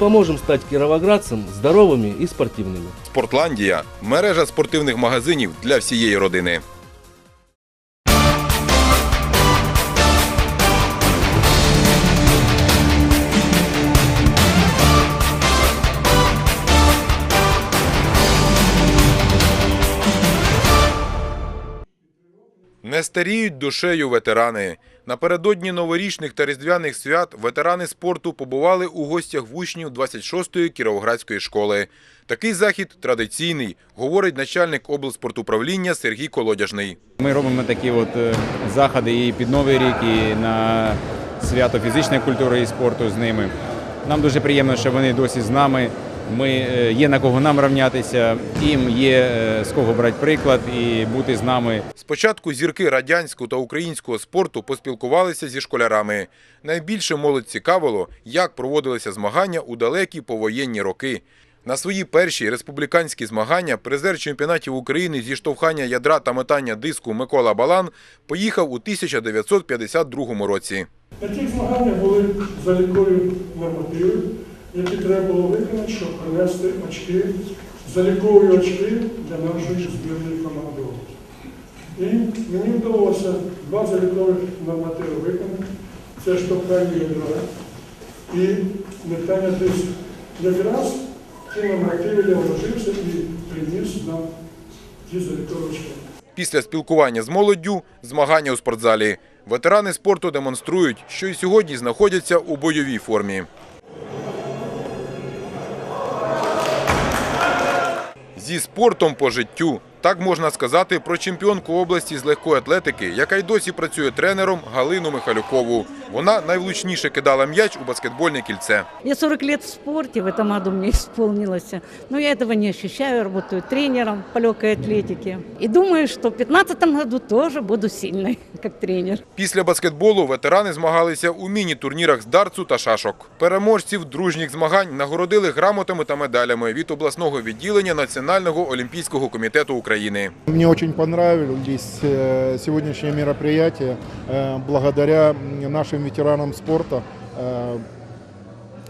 Поможем стать кіровоградцем здоровими і спортивними. Спортландія мережа спортивних магазинів для всієї родини. Не старіють душею ветерани. Напередодні новорічних та різдвяних свят ветерани спорту побували у гостях в учнів 26-ї Кіровоградської школи. Такий захід традиційний, говорить начальник облспортуправління Сергій Колодяжний. Ми робимо такі от е, заходи і під Новий рік, і на свято фізичної культури і спорту з ними. Нам дуже приємно, що вони досі з нами. Ми е, є на кого нам рівнятися, їм є е, з кого брати приклад і бути з нами. Спочатку зірки радянського та українського спорту поспілкувалися зі школярами. Найбільше молодь цікавило, як проводилися змагання у далекі повоєнні роки. На свої перші республіканські змагання призер чемпіонатів України зі штовхання ядра та метання диску Микола Балан поїхав у 1952 році. На тих змаганнях були залікові нормативи, які треба було виконати, щоб принести очки, залікові очки для нашої збірної команди. І мені вдалося два залікових нормативи виконати. Це штовхання ядра і метання диску. Якраз ті нормативи я вложився і приніс на ті залікові очки. Після спілкування з молоддю – змагання у спортзалі. Ветерани спорту демонструють, що і сьогодні знаходяться у бойовій формі. Зі спортом по життю. Так можна сказати про чемпіонку області з легкої атлетики, яка й досі працює тренером Галину Михалюкову. Вона найвлучніше кидала м'яч у баскетбольне кільце. Я 40 лет в спорте в этом году мне исполнилось. Но я этого не ощущаю. Я работаю тренером по легкой атлетике. И думаю, что в 2015 году тоже буду сильной, как тренер. Після баскетболу ветерани змагалися у міні-турнірах з дартсу та шашок. Переможців дружніх змагань нагородили грамотами та медалями від обласного відділення Національного олімпійського комітету України. Мне очень понравились э, сегодняшнее мероприятие э, благодаря м, нашим ветеранам спорта. Э,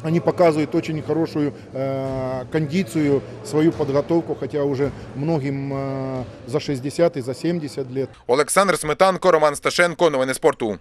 Они показывают очень хорошую э, кондицию, свою подготовку, хотя уже многим э, за 60 и за 70 лет. Олександр Сметанко, Роман Сташенко. Новини спорту.